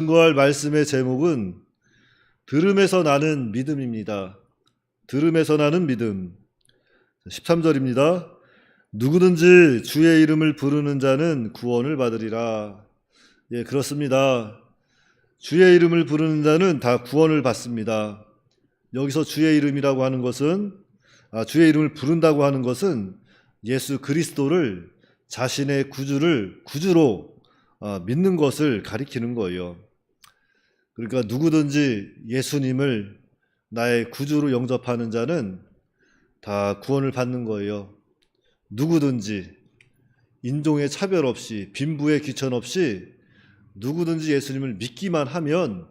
증거할 말씀의 제목은 들음에서 나는 믿음입니다. 들음에서 나는 믿음. 13절입니다. 누구든지 주의 이름을 부르는 자는 구원을 받으리라. 예, 그렇습니다. 주의 이름을 부르는 자는 다 구원을 받습니다. 여기서 주의 이름이라고 하는 것은 아, 주의 이름을 부른다고 하는 것은 예수 그리스도를 자신의 구주를 구주로 아, 믿는 것을 가리키는 거예요. 그러니까 누구든지 예수님을 나의 구주로 영접하는 자는 다 구원을 받는 거예요. 누구든지 인종의 차별 없이 빈부의 귀천 없이 누구든지 예수님을 믿기만 하면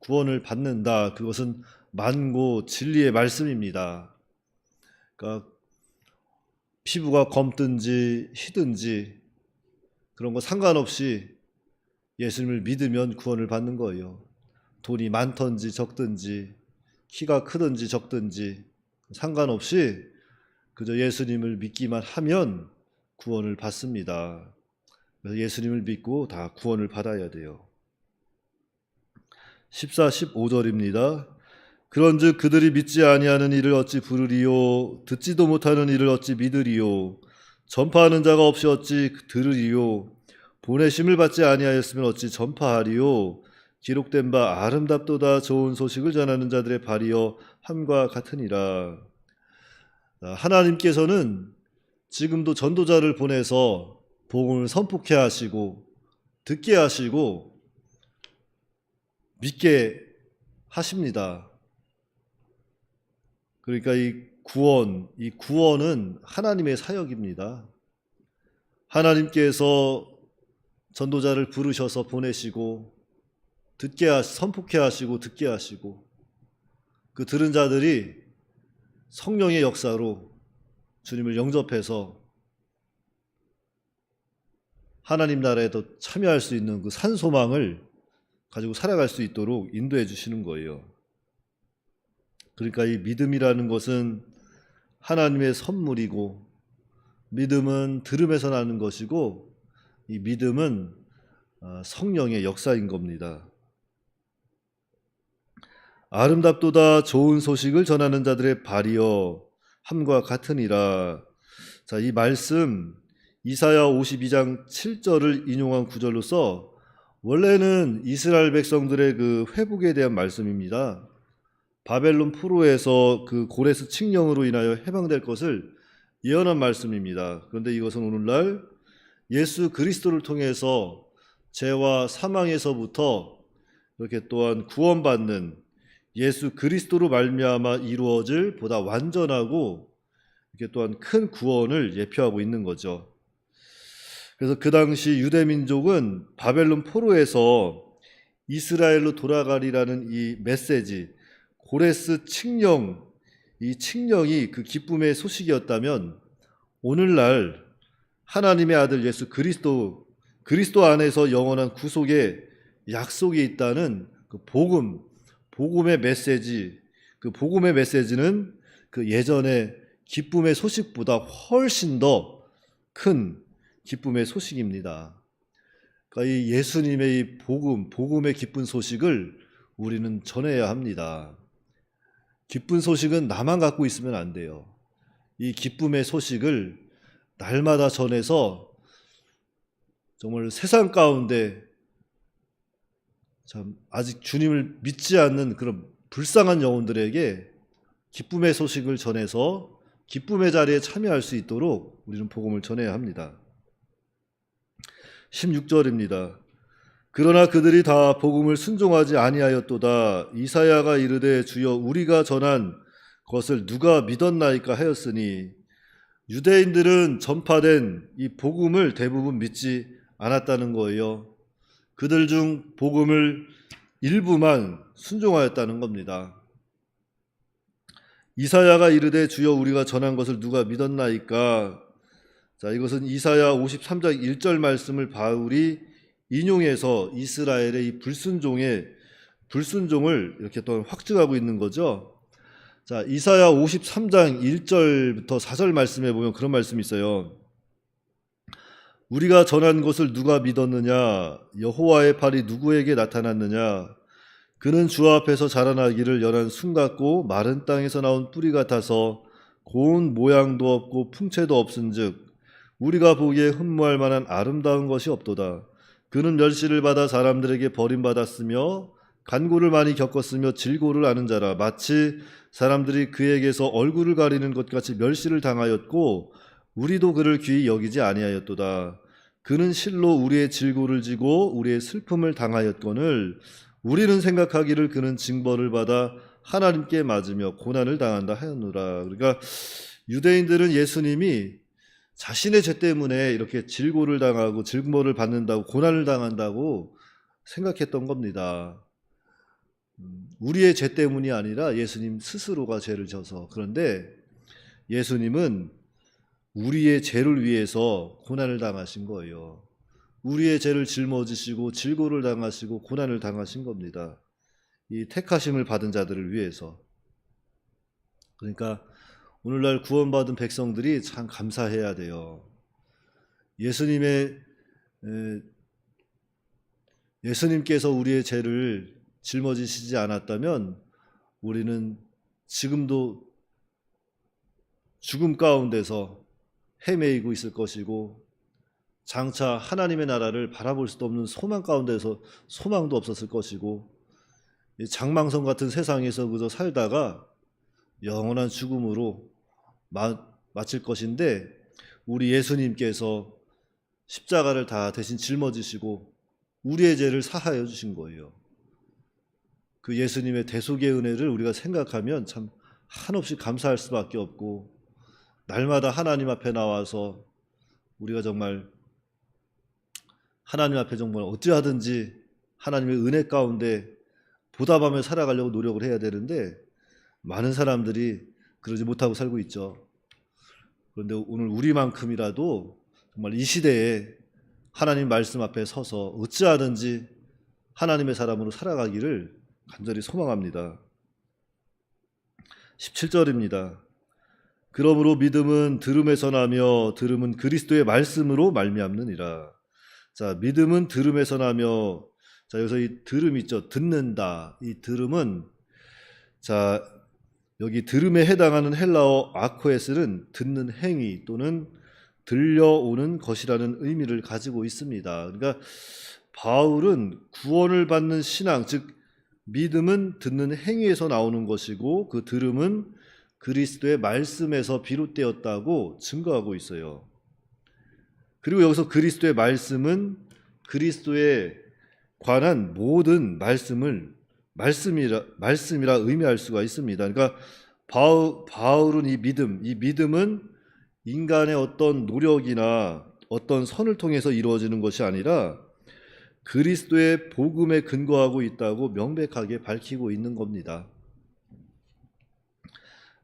구원을 받는다. 그것은 만고 진리의 말씀입니다. 그러니까 피부가 검든지 희든지 그런 거 상관없이 예수님을 믿으면 구원을 받는 거예요. 돈이 많든지 적든지 키가 크든지 적든지 상관없이 그저 예수님을 믿기만 하면 구원을 받습니다. 예수님을 믿고 다 구원을 받아야 돼요. 14, 15절입니다. 그런즉 그들이 믿지 아니하는 이를 어찌 부르리요 듣지도 못하는 이를 어찌 믿으리요 전파하는 자가 없이 어찌 들으리요 보내심을 받지 아니하였으면 어찌 전파하리요 기록된 바 아름답도다 좋은 소식을 전하는 자들의 발이여 함과 같으니라 하나님께서는 지금도 전도자를 보내서 복음을 선포케 하시고 듣게 하시고 믿게 하십니다. 그러니까 이 구원, 이 구원은 하나님의 사역입니다. 하나님께서 전도자를 부르셔서 보내시고 듣게 하시, 선포케 하시고 듣게 하시고 그 들은 자들이 성령의 역사로 주님을 영접해서 하나님 나라에도 참여할 수 있는 그 산소망을 가지고 살아갈 수 있도록 인도해 주시는 거예요. 그러니까 이 믿음이라는 것은 하나님의 선물이고 믿음은 들음에서 나는 것이고 이 믿음은 어, 성령의 역사인 겁니다. 아름답도다 좋은 소식을 전하는 자들의 발이여 함과 같으니라. 자, 이 말씀 이사야 52장 7절을 인용한 구절로서 원래는 이스라엘 백성들의 그 회복에 대한 말씀입니다. 바벨론 프로에서 그 고레스 칙령으로 인하여 해방될 것을 예언한 말씀입니다. 그런데 이것은 오늘날 예수 그리스도를 통해서 죄와 사망에서부터 이렇게 또한 구원받는 예수 그리스도로 말미암아 이루어질 보다 완전하고 이렇게 또한 큰 구원을 예표하고 있는 거죠. 그래서 그 당시 유대 민족은 바벨론 포로에서 이스라엘로 돌아가리라는 이 메시지, 고레스 칙령, 이 칙령이 그 기쁨의 소식이었다면 오늘날 하나님의 아들 예수 그리스도, 그리스도 안에서 영원한 구속의 약속이 있다는 그 복음, 복음의 메시지, 그 복음의 메시지는 그 예전의 기쁨의 소식보다 훨씬 더 큰 기쁨의 소식입니다. 그러니까 이 예수님의 이 복음, 복음의 기쁜 소식을 우리는 전해야 합니다. 기쁜 소식은 나만 갖고 있으면 안 돼요. 이 기쁨의 소식을 날마다 전해서 정말 세상 가운데 참 아직 주님을 믿지 않는 그런 불쌍한 영혼들에게 기쁨의 소식을 전해서 기쁨의 자리에 참여할 수 있도록 우리는 복음을 전해야 합니다. 16절입니다. 그러나 그들이 다 복음을 순종하지 아니하였도다. 이사야가 이르되 주여 우리가 전한 것을 누가 믿었나이까 하였으니 유대인들은 전파된 이 복음을 대부분 믿지 않았다는 거예요. 그들 중 복음을 일부만 순종하였다는 겁니다. 이사야가 이르되 주여 우리가 전한 것을 누가 믿었나이까? 자, 이것은 이사야 53장 1절 말씀을 바울이 인용해서 이스라엘의 이 불순종의 불순종을 이렇게 또 확증하고 있는 거죠. 자, 이사야 53장 1절부터 4절 말씀에 보면 그런 말씀이 있어요. 우리가 전한 것을 누가 믿었느냐? 여호와의 팔이 누구에게 나타났느냐? 그는 주 앞에서 자라나기를 연한 순 같고 마른 땅에서 나온 뿌리 같아서 고운 모양도 없고 풍채도 없은즉 우리가 보기에 흠모할 만한 아름다운 것이 없도다. 그는 멸시를 받아 사람들에게 버림받았으며 간고를 많이 겪었으며 질고를 아는 자라 마치 사람들이 그에게서 얼굴을 가리는 것 같이 멸시를 당하였고 우리도 그를 귀히 여기지 아니하였도다. 그는 실로 우리의 질고를 지고 우리의 슬픔을 당하였거늘 우리는 생각하기를 그는 징벌을 받아 하나님께 맞으며 고난을 당한다 하였노라. 그러니까 유대인들은 예수님이 자신의 죄 때문에 이렇게 질고를 당하고 질모를 받는다고 고난을 당한다고 생각했던 겁니다. 음, 우리의 죄 때문이 아니라 예수님 스스로가 죄를 져서 그런데 예수님은 우리의 죄를 위해서 고난을 당하신 거예요. 우리의 죄를 짊어지시고 질고를 당하시고 고난을 당하신 겁니다. 이 택하심을 받은 자들을 위해서. 그러니까 오늘날 구원받은 백성들이 참 감사해야 돼요. 예수님의 에, 예수님께서 우리의 죄를 짊어지시지 않았다면 우리는 지금도 죽음 가운데서 헤매이고 있을 것이고 장차 하나님의 나라를 바라볼 수도 없는 소망 가운데서 소망도 없었을 것이고 이 장망성 같은 세상에서 그저 살다가 영원한 죽음으로 마, 마칠 것인데 우리 예수님께서 십자가를 다 대신 짊어지시고 우리의 죄를 사하여 주신 거예요. 그 예수님의 대속의 은혜를 우리가 생각하면 참 한없이 감사할 수밖에 없고 날마다 하나님 앞에 나와서 우리가 정말 하나님 앞에 정말 어찌하든지 하나님의 은혜 가운데 보답하며 살아가려고 노력을 해야 되는데 많은 사람들이 그러지 못하고 살고 있죠. 그런데 오늘 우리만큼이라도 정말 이 시대에 하나님 말씀 앞에 서서 어찌하든지 하나님의 사람으로 살아가기를 간절히 소망합니다. 17절입니다. 그러므로 믿음은 들음에서 나며 들음은 그리스도의 말씀으로 말미암느니라. 자, 믿음은 들음에서 나며 자, 여기서 이 들음 있죠. 듣는다. 이 들음은 자, 여기 들음에 해당하는 헬라어 아코에스는 듣는 행위 또는 들려오는 것이라는 의미를 가지고 있습니다. 그러니까 바울은 구원을 받는 신앙, 즉 믿음은 듣는 행위에서 나오는 것이고 그 들음은 그리스도의 말씀에서 비롯되었다고 증거하고 있어요. 그리고 여기서 그리스도의 말씀은 그리스도에 관한 모든 말씀을 말씀이라 말씀이라 의미할 수가 있습니다. 그러니까 바울, 바울은 이 믿음, 이 믿음은 인간의 어떤 노력이나 어떤 선을 통해서 이루어지는 것이 아니라 그리스도의 복음에 근거하고 있다고 명백하게 밝히고 있는 겁니다.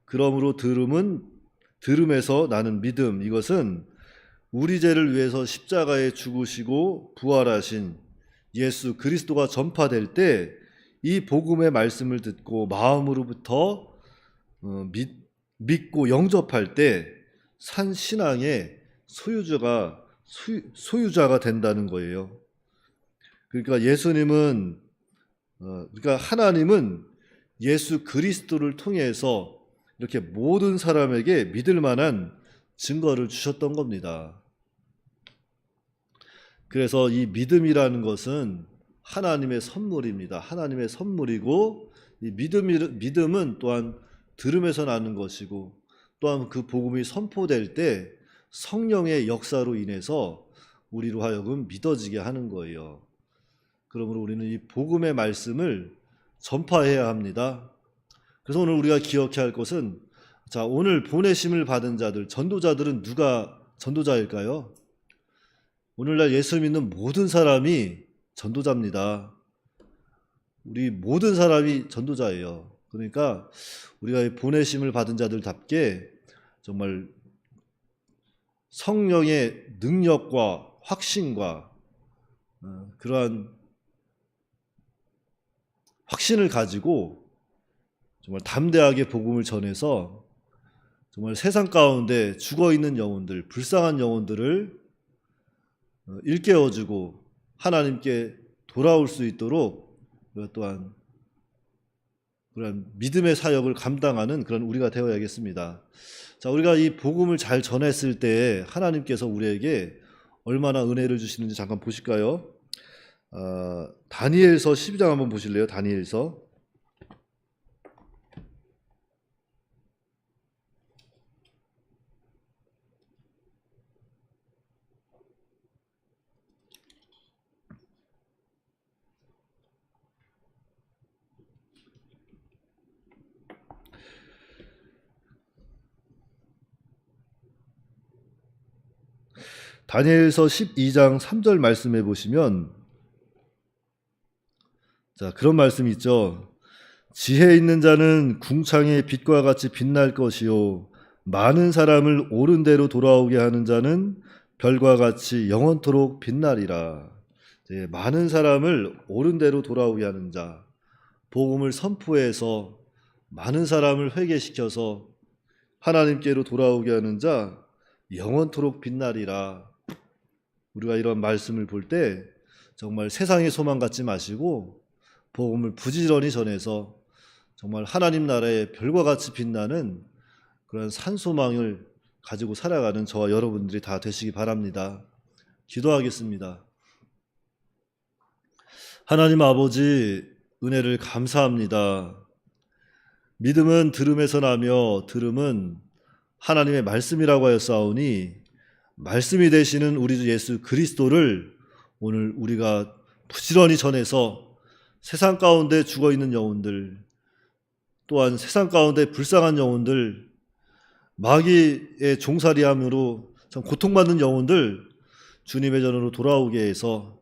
그러므로 들음은 들음에서 나는 믿음 이것은 우리 죄를 위해서 십자가에 죽으시고 부활하신 예수 그리스도가 전파될 때 이 복음의 말씀을 듣고 마음으로부터 어, 믿, 믿고 영접할 때 산 신앙의 소유자가 소유, 자가 된다는 거예요. 그러니까 예수님은 어, 그러니까 하나님은 예수 그리스도를 통해서 이렇게 모든 사람에게 믿을 만한 증거를 주셨던 겁니다. 그래서 이 믿음이라는 것은 하나님의 선물입니다. 하나님의 선물이고 이 믿음 믿음은 또한 들음에서 나는 것이고 또한 그 복음이 선포될 때 성령의 역사로 인해서 우리로 하여금 믿어지게 하는 거예요. 그러므로 우리는 이 복음의 말씀을 전파해야 합니다. 그래서 오늘 우리가 기억해야 할 것은 자, 오늘 보내심을 받은 자들, 전도자들은 누가 전도자일까요? 오늘날 예수 믿는 모든 사람이 전도자입니다. 우리 모든 사람이 전도자예요. 그러니까 우리가 보내심을 받은 자들답게 정말 성령의 능력과 확신과 어, 그러한 확신을 가지고 정말 담대하게 복음을 전해서 정말 세상 가운데 죽어 있는 영혼들, 불쌍한 영혼들을 어, 일깨워주고 하나님께 돌아올 수 있도록 우리가 또한 그런 믿음의 사역을 감당하는 그런 우리가 되어야겠습니다. 자, 우리가 이 복음을 잘 전했을 때 하나님께서 우리에게 얼마나 은혜를 주시는지 잠깐 보실까요? 아, 다니엘서 12장 한번 보실래요? 다니엘서 다니엘서 12장 3절 말씀해 보시면 자, 그런 말씀이 있죠. 지혜 있는 자는 궁창의 빛과 같이 빛날 것이요 많은 사람을 옳은 대로 돌아오게 하는 자는 별과 같이 영원토록 빛나리라. 예, 많은 사람을 옳은 대로 돌아오게 하는 자, 복음을 선포해서 많은 사람을 회개시켜서 하나님께로 돌아오게 하는 자, 영원토록 빛나리라. 우리가 이런 말씀을 볼 때 정말 세상의 소망 갖지 마시고 복음을 부지런히 전해서 정말 하나님 나라의 별과 같이 빛나는 그런 산소망을 가지고 살아가는 저와 여러분들이 다 되시기 바랍니다. 기도하겠습니다. 하나님 아버지 은혜를 감사합니다. 믿음은 들음에서 나며 들음은 하나님의 말씀이라고 하였사오니 말씀이 되시는 우리 주 예수 그리스도를 오늘 우리가 부지런히 전해서 세상 가운데 죽어 있는 영혼들 또한 세상 가운데 불쌍한 영혼들 마귀의 종살이함으로 참 고통받는 영혼들 주님의 전으로 돌아오게 해서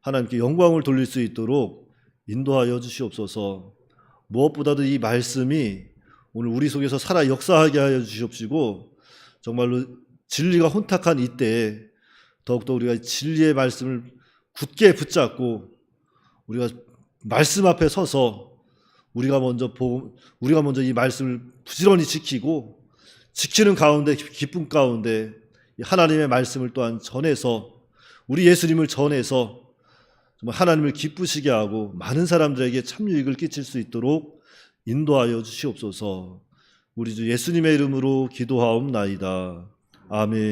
하나님께 영광을 돌릴 수 있도록 인도하여 주시옵소서. 무엇보다도 이 말씀이 오늘 우리 속에서 살아 역사하게 하여 주시옵시고 정말로 진리가 혼탁한 이때에 더욱더 우리가 진리의 말씀을 굳게 붙잡고 우리가 말씀 앞에 서서 우리가 먼저 보 우리가 먼저 이 말씀을 부지런히 지키고 지키는 가운데 기쁨 가운데 하나님의 말씀을 또한 전해서 우리 예수님을 전해서 정말 하나님을 기쁘시게 하고 많은 사람들에게 참 유익을 끼칠 수 있도록 인도하여 주시옵소서. 우리 주 예수님의 이름으로 기도하옵나이다. 아멘.